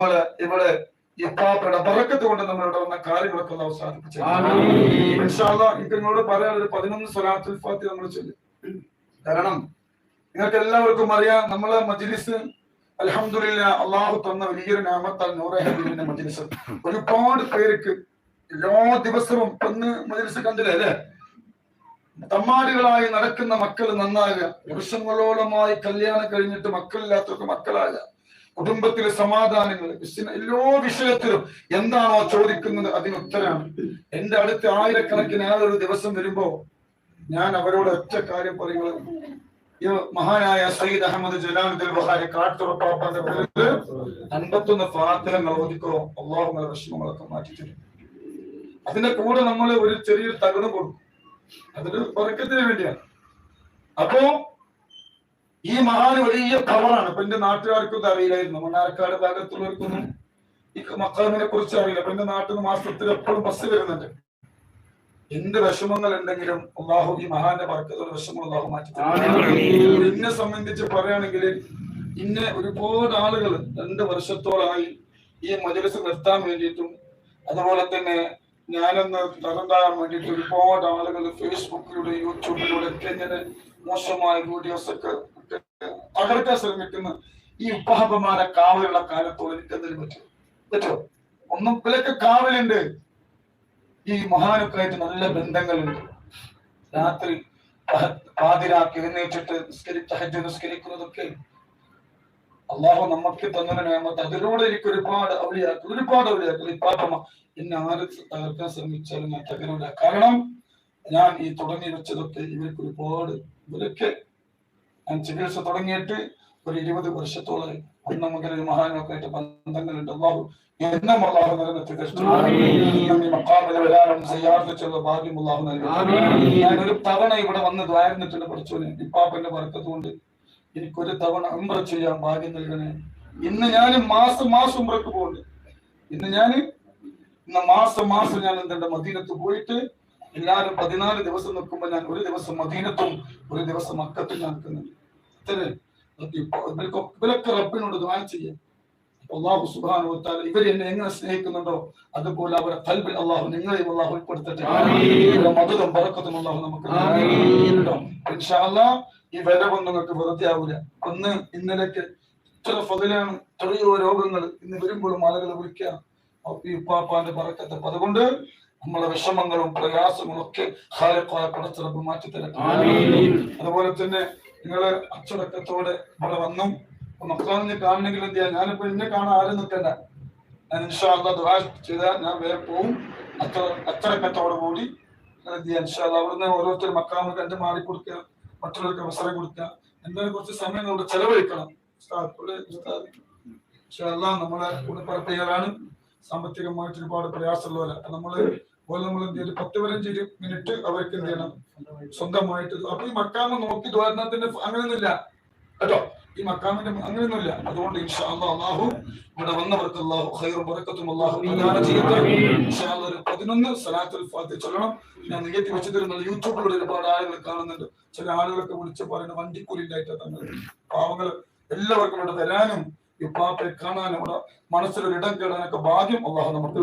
നമ്മൾ ഇവിടെ ഇപ്പാപ്പയുടെ പറക്കത്ത് കൊണ്ട് നമ്മളിവിടെ വന്ന കാര്യങ്ങളൊക്കെ ഒന്ന് അവസാനിപ്പിച്ചോട് നിങ്ങളോട് പറയാൻ ഒരു പതിനൊന്ന് സ്വലാത്തുൽ ഫാത്തി നമ്മൾ ചൊല്ലും. കാരണം നിങ്ങൾക്ക് എല്ലാവർക്കും അറിയാം നമ്മളെ മജ്ലിസ് അലഹമുല്ല അള്ളാഹു തന്ന വലിയൊരു നാമത്താൽ നൂറെ ഹബീബിന്റെ മജ്ലിസ്. ഒരുപാട് പേർക്ക് എല്ലാ ദിവസവും ഒന്ന് മജ്ലിസ് കണ്ടില്ലേ? അല്ലേ? തമ്മാടികളായി നടക്കുന്ന മക്കൾ നന്നാകുക. വർഷങ്ങളോളമായി കല്യാണം കഴിഞ്ഞിട്ട് മക്കളില്ലാത്തവർക്ക് മക്കളാകുക. കുടുംബത്തിലെ സമാധാനങ്ങൾ എല്ലാ വിഷയത്തിലും എന്താണോ ചോദിക്കുന്നത് അതിന് ഉത്തരമാണ് എന്റെ അടുത്ത് ആയിരക്കണക്കിന് ആളുകൾ ഒരു ദിവസം വരുമ്പോ ഞാൻ അവരോട് ഒറ്റ കാര്യം പറയുന്നത്. മഹാനായ സയ്യിദ് അഹമ്മദ് ജലാലുദ്ദീൻ ബുഖാരി കാട്ടുറപ്പാപ്പാന്റെ അൻപത്തൊന്ന് പ്രാർത്ഥനകൾ ഓദിക്കോ അള്ളാഹുങ്ങളുടെ വിഷമങ്ങളൊക്കെ മാറ്റിത്തരും അതിന്റെ കൂടെ നമ്മൾ ഒരു ചെറിയൊരു തകർന്നു കൊടുക്കും. അതൊരു ഉറക്കത്തിന് വേണ്ടിയാണ്. അപ്പോ ഈ മഹാന് വലിയ കവറാണ്. അപ്പൊ എന്റെ നാട്ടുകാർക്കും ഇത് അറിയില്ലായിരുന്നു. മണ്ണാർക്കാട് ഭാഗത്തുള്ളവർക്കൊന്നും ഈ മക്കാമിനെ കുറിച്ച് അറിയില്ല. അപ്പൊ എന്റെ നാട്ടിൽ നിന്ന് മാസത്തിൽ എപ്പോഴും ബസ് വരുന്നുണ്ട്. എന്ത് വിഷമങ്ങൾ ഉണ്ടെങ്കിലും അള്ളാഹു ഈ മഹാന്റെ പറക്കത്തുള്ള വിഷമങ്ങൾ അള്ളാഹു മാറ്റി. എന്നെ സംബന്ധിച്ച് പറയുകയാണെങ്കിൽ ഇന്നെ ഒരുപാട് ആളുകൾ രണ്ട് വർഷത്തോളമായി ഈ മജലിസ് നിർത്താൻ വേണ്ടിയിട്ടും അതുപോലെ തന്നെ ഞാനൊന്ന് തകർണ്ടാകാൻ വേണ്ടിയിട്ട് ഒരുപാട് ആളുകൾ ഫേസ്ബുക്കിലൂടെ യൂട്യൂബിലൂടെ ഒക്കെ ഇങ്ങനെ മോശമായ വീഡിയോസ് ഒക്കെ തകർക്കാൻ ശ്രമിക്കുന്ന. ഈ ഉപ്പാപ്പമാരെ കാവലുള്ള കാലത്തോളം എനിക്ക് എന്തെങ്കിലും പറ്റും? പറ്റുമോ ഒന്നും ഇതിലൊക്കെ കാവലുണ്ട്. ഈ മഹാനുക്കായിട്ട് നല്ല ബന്ധങ്ങളുണ്ട്. രാത്രി പാതിരാക്കി എഴുന്നേറ്റിട്ട് നിസ്കരി തഹജ്ജുദ് നിസ്കരിക്കുന്നതൊക്കെ അള്ളാഹു നമുക്ക് തന്നൊരു നിയമത്ത് അതിലൂടെ എനിക്ക് ഒരുപാട് ഔലിയാക്കൾ ഒരുപാട് ഔലിയാക്കൾ. ഇപ്പാട്ടമ്മ എന്നെ ആര് തകർക്കാൻ ശ്രമിച്ചാലും ഞാൻ തകരൂല. കാരണം ഞാൻ ഈ തുടങ്ങി വെച്ചതൊക്കെ ഇവർക്ക് ഒരുപാട് ഇവരൊക്കെ ഞാൻ ചികിത്സ തുടങ്ങിയിട്ട് ഒരു ഇരുപത് വർഷത്തോളം അന്ന് മുതൽ മഹാനൊക്കെ ആയിട്ട് ബന്ധങ്ങളുണ്ട്. അള്ളാഹു എന്നും അള്ളാഹു ഭാഗ്യം നൽകി. ഞാൻ ഒരു തവണ ഇവിടെ വന്ന് ദ്വാരുന്നിട്ടുണ്ട് പഠിച്ചോനെ ഇപ്പാപ്പന്റെ വർക്കത്തുകൊണ്ട് എനിക്കൊരു തവണ ഉംറ ചെയ്യാൻ ഭാഗ്യം നൽകണേ. ഇന്ന് ഞാൻ മാസം മാസം ഉംറക്ക് പോകുന്നുണ്ട് ഇന്ന് ഞാൻ ഇന്ന് മാസം മാസം ഞാൻ എന്തുണ്ട്? മദീനത്ത് പോയിട്ട് എല്ലാവരും പതിനാല് ദിവസം നിൽക്കുമ്പോൾ ഞാൻ ഒരു ദിവസം മദീനത്തും ഒരു ദിവസം മക്കത്തും ഞാൻ നിൽക്കുന്നുണ്ട്. ഇവരൊക്കെ റബ്ബിനോട് ദ്വാ ചെയ്യാം. അള്ളാഹു സുബാനു വ തആല ഇവർ എന്നെ എങ്ങനെ സ്നേഹിക്കുന്നുണ്ടോ? അതുപോലെ അവരെ കൽബിൽ അള്ളാഹു നിങ്ങളെയും അള്ളാഹു ഉൾപ്പെടുത്തട്ടെ. മധുരം പറക്കത്തും അള്ളാഹു നമുക്ക് ആമീൻ. വില കൊണ്ട് ഈ നിങ്ങൾക്ക് വെറുതെ ആവില്ല ഒന്ന് ഇന്നലേക്ക് ഇത്ര ഫതിലാണ് എത്രയോ രോഗങ്ങൾ ഇന്ന് വരുമ്പോഴും ആളുകൾ വിളിക്കുക അപ്പൊ ഈ ഉപ്പാപ്പാന്റെ പറക്കത്തെ. അപ്പൊ അതുകൊണ്ട് നമ്മളെ വിഷമങ്ങളും പ്രയാസങ്ങളും ഒക്കെ ഹാലക്കായ പടച്ചിറപ്പ് മാറ്റി തരട്ടെ. അതുപോലെ തന്നെ നിങ്ങൾ അച്ചടക്കത്തോടെ ഇവിടെ വന്നു. മക്കളെ കാണണമെങ്കിൽ എന്ത് ചെയ്യാം? ഞാനിപ്പോ എന്നെ കാണാൻ ആരും നിൽക്കണ്ട. ഞാൻ ഇൻഷാല്ല ചെയ്താൽ ഞാൻ വേറെ പോവും. അത്ര അച്ചടക്കത്തോടെ കൂടി എന്ത് ചെയ്യാം? ഇൻഷാല്ല അവിടുന്ന് ഓരോരുത്തർ മക്കളെ കണ്ട് മാറി കൊടുക്കുക മറ്റുള്ളവർക്ക് അവസരം കൊടുക്കുക. എന്തായാലും കുറച്ച് സമയം നമ്മൾ ചെലവഴിക്കണം. ഉസ്താദ്. ഇൻഷാല്ലാ നമ്മളെ കൂടെപ്പറപ്പുകാരാണ് സാമ്പത്തികമായിട്ട് ഒരുപാട് പ്രയാസമുള്ളവര്. നമ്മൾ പോലെ നമ്മൾ എന്ത് ചെയ്യും? പത്ത് പതിനഞ്ച് മിനിറ്റ് അവർക്ക് എന്ത് ചെയ്യണം? സ്വന്തമായിട്ട്. അപ്പൊ ഈ മക്കാമ നോക്കി ദ്വാരണത്തിന്റെ അങ്ങനെയൊന്നുമില്ല. കേട്ടോ? ഈ മക്കാമിന്റെ അങ്ങനെയൊന്നുമില്ല. അതുകൊണ്ട് ഇൻഷാ അല്ലാ അള്ളാഹു ഇവിടെ വന്നവർക്ക് അള്ളാഹു ഹൈറും ബറക്കത്തും. അള്ളാഹു പ്രധാന ചെയ്യട്ടെ ഒരു പതിനൊന്ന് സലാത്തുൽ ഫാത്തി ചൊല്ലണം. ഞാൻ നികത്തി വെച്ചു തരുന്നത് യൂട്യൂബിലൂടെ ഒരുപാട് ആളുകൾ കാണുന്നുണ്ട്. ചില ആളുകളൊക്കെ വിളിച്ച് പറയുന്ന വണ്ടിക്കൂലിണ്ടായിട്ട് തന്നെ പാവങ്ങൾ എല്ലാവർക്കും ഇവിടെ തരാനും ഈ പാപ്പയെ കാണാനും ഇവിടെ മനസ്സിലൊരു ഇടം കേടാനൊക്കെ ഭാഗ്യം അള്ളാഹു നമുക്ക്.